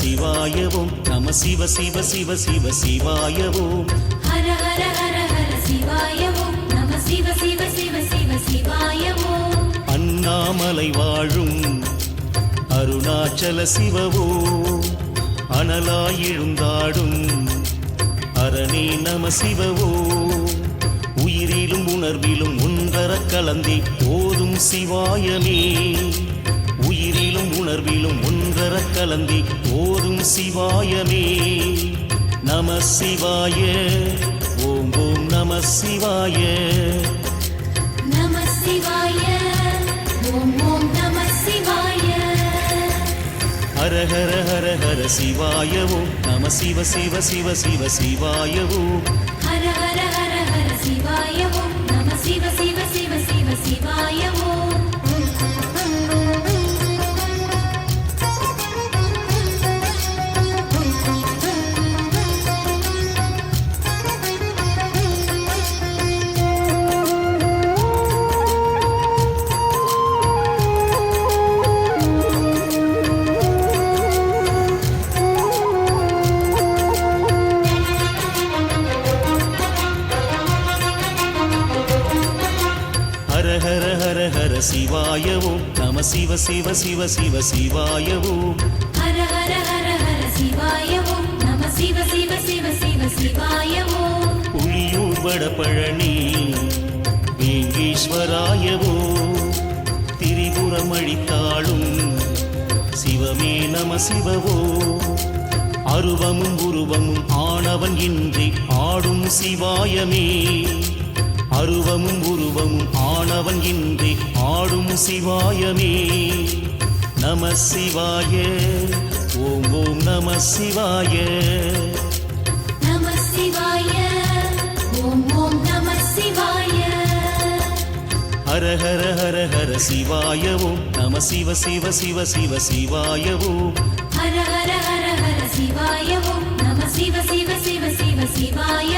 சிவாயவும். நம சிவ சிவ சிவ சிவ சிவாயவும். ஹர ஹர ஹர ஹர சிவாய ஓம் நம சிவ சிவ சிவ சிவ சிவாய ஓம் அண்ணாமலை வாழும். அருணாச்சல சிவவோ அனலாயெழுந்தாடும் அரணே நம சிவவோ உயிரிலும் உணர்விலும் ஒன்றர கலந்தி போதும் சிவாயமே. உணர்விலும் ஒன்றர கலந்தி போதும் சிவாயமே. நம சிவாய ஓம் ஓம் நம சிவாய. நம சிவாய ஓம் ஓம் நம சிவாய. ஹர ஹர ஹர ஹர சிவாயவோ நம சிவ சிவ சிவ சிவ சிவாயவோ. சிவ சிவ சிவ சிவ சிவாயவோ. ஹர ஹர ஹர ஹர சிவாய ஓம் நம சிவ சிவ சிவ சிவ சிவாய ஓம் புலியூர் வடபழனி வேங்கீஸ்வராயவோ. திரிபுரம் அழித்தாளும் சிவமே நம சிவவோ. அருவமும் உருவமும் ஆனவன் இன்றி ஆடும் சிவாயமே. அருவமும் உருவமும் ஆனவன் இன்றி ஆடும் சிவாயமே. நம சிவாய ஓம் ஓம் நம சிவாய. நம சிவாய ஓம் ஓம் நம சிவாய. ஹர ஹர ஹர ஹர சிவாயவும் நம சிவ சிவ சிவ சிவ சிவாயவும் ஹர ஹர ஹர ஹர சிவாய ஓம் நம சிவ சிவ சிவ சிவ சிவாய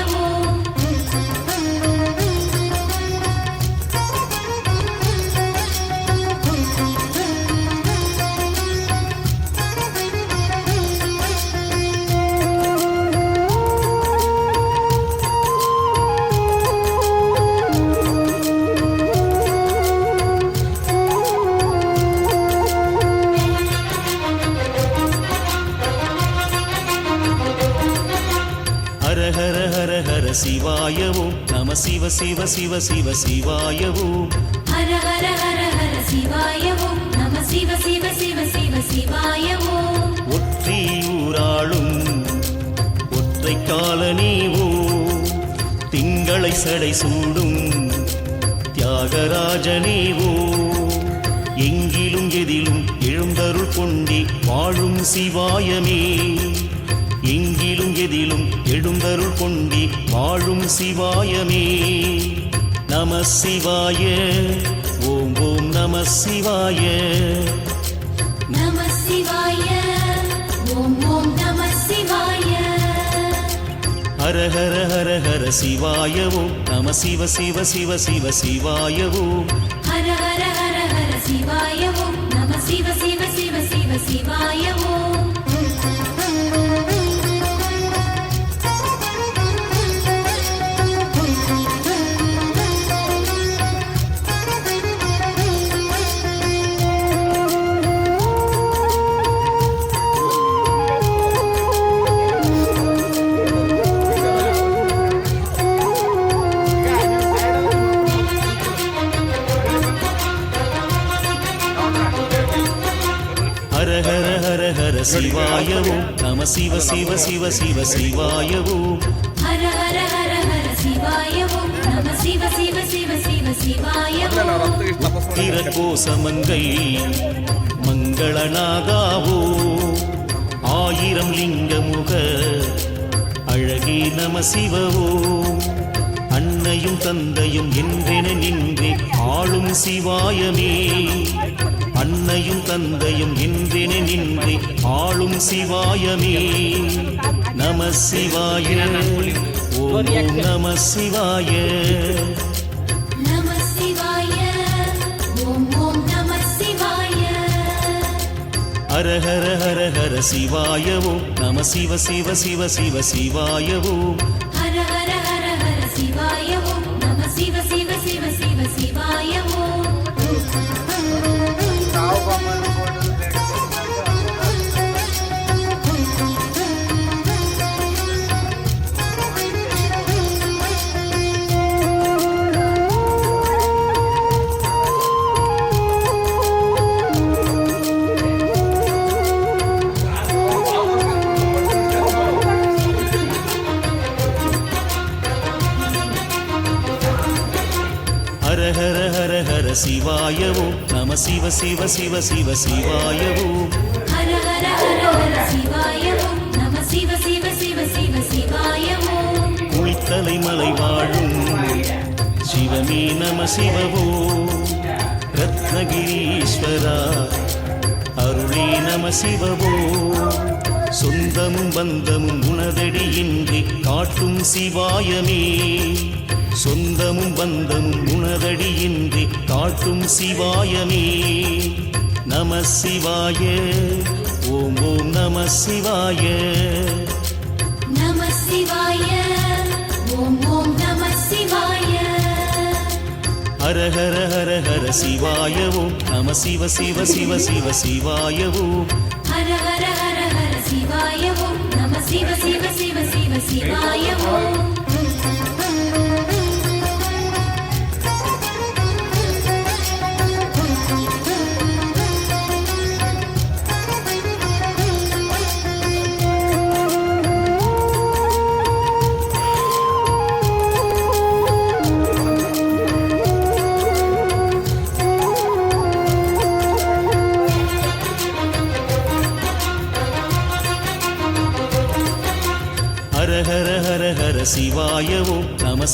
சிவ சிவ சிவ சிவ சிவாயவும் ஹர ஹர ஹர ஹர சிவாய ஓம் நம சிவ சிவ சிவ சிவ சிவாய ஓம் ஒற்றியூராளும் ஒற்றை காலனீவோ. திங்களை சடை சூடும் தியாகராஜனேவோ. எங்கிலும் எதிலும் எழுந்தருள் கொண்டி வாழும் சிவாயமே. எங்கிலும் எதிலும் எழுந்தருள் கொண்டி வாழும் சிவாயமே. நம சிவாய ஓம் ஓம் நம சிவாய. நம சிவாய ஓம் ஓம் நம சிவாய. ஹர ஹர ஹர ஹர சிவாயவும் நம சிவ சிவ சிவ சிவ சிவாயவும் ஹர ஹர ஹர ஹர சிவாய ஓம் நம சிவ சிவ சிவ சிவ சிவாய ஹர ஹர ஹர சிவாயவும் நம சிவ சிவ சிவ சிவ சிவாயவும் ஹர ஹர ஹர ஹர சிவாய ஓம் நம சிவ சிவ சிவ சிவ சிவாய ஓம் திரகோசமங்கை மங்களநாதாவோ. ஆயிரம் லிங்கமுக அழகே நம சிவவோ. அன்னையும் தந்தையும் என்றென நின்றே ஆளும் சிவாயமே. அன்னையும் தந்தையும் என்றென நின்றே ஆளும் சிவாயமே. நம சிவாய. ஓம் நம சிவாய. ஹர ஹர ஹர ஹர சிவாய. ஓம் நம சிவ சிவ சிவ சிவ சிவாய ஓம் ஹர ஹர ஹர ஹர சிவாய ஓம் நம சிவ சிவ சிவ சிவ சிவாய சிவ சிவ சிவ சிவாய ஓம் ஹர ஹர ஹர ஹர சிவாய ஓம் நம சிவ சிவ சிவ சிவ சிவாய ஓம் குளித்தலை மலை வாழும் சிவமே நம சிவவோ. ரத்னகிரீஸ்வரா அருளே நம சிவவோ. சொந்தமும் பந்தமும் உணதடியின்றி காட்டும் சிவாயமே. சொந்தமும் பந்தமும் உணதடியின்றி காட்டும் சிவாயமே. நம சிவாய ஓம் ஓம் நம சிவாய. நம சிவாய ஓம் ஓம் நம சிவாய. ஹர ஹர ஹர ஹர சிவாய ஓம் நம சிவ சிவ சிவ சிவ சிவாய ஓம் ஹர ஹர ஹர ஹர சிவாய ஓம் நம சிவ சிவ சிவ சிவ சிவாய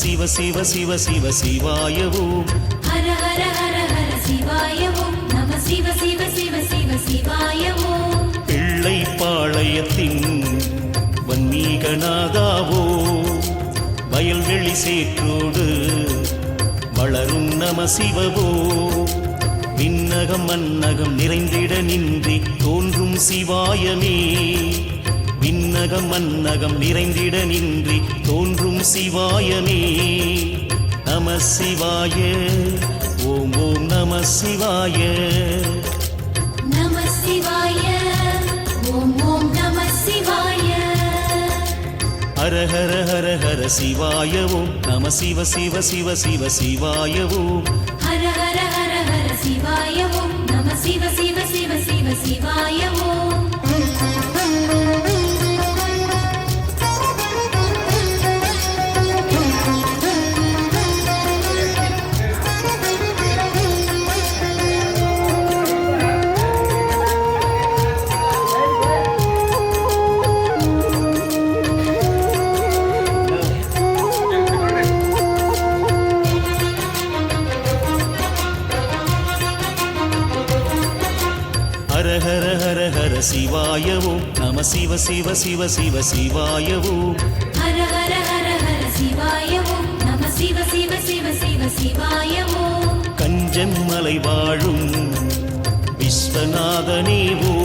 சிவ சிவ சிவ சிவ சிவாய ஓம் ஹர ஹர ஹர ஹர சிவாய ஓம் நம சிவ சிவ சிவ சிவ சிவாய ஓம் பிள்ளை பாளையத்தின் வன்மீகநாதாவோ. வயல்வெளி சேற்றோடு வளரும் நம சிவவோ. விண்ணகம் மன்னகம் நிறைந்திட நின்றி தோன்றும் சிவாயமே. விண்ணகம் மன்னகம் நிறைந்திட நின்றி தோன்றும் சிவாயமே. நம சிவாய ஓம் ஓம் நம சிவாய. நம சிவாய ஓம் ஓம் நம சிவாய. ஹர ஹர ஹர ஹர சிவாய ஓம். நம சிவ சிவ சிவ சிவ சிவாய ஓம். ஹர ஹர ஹர ஹர சிவாய ஓம். நம சிவ சிவ சிவ சிவ சிவாய ஓம். ஹர சிவாய ஓம் நம சிவ சிவ சிவ சிவ சிவாய ஓம் ஹர ஹர ஹர ஹர சிவாய ஓம் நம சிவ சிவ சிவ சிவ சிவாய ஓம் கஞ்சன் மலை வாழும் விஸ்வநாதனேவோ.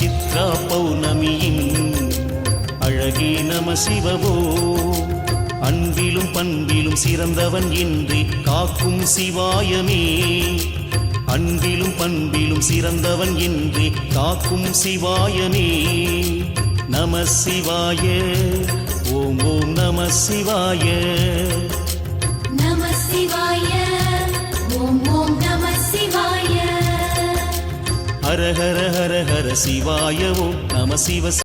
சித்ரா பௌர்ணமியின் அழகே நம சிவவோ. அன்பிலும் பண்பிலும் சிறந்தவன் என்று காக்கும் சிவாயமே. அன்பிலும் பண்பிலும் சிறந்தவன் என்று காக்கும் சிவாயமே நம சிவாய. ஓம் ஓம் நம சிவாய. நம சிவாய. ஓம் ஓம் நம சிவாய. ஹர ஹர ஹர ஹர சிவாய. ஓம் நம சிவ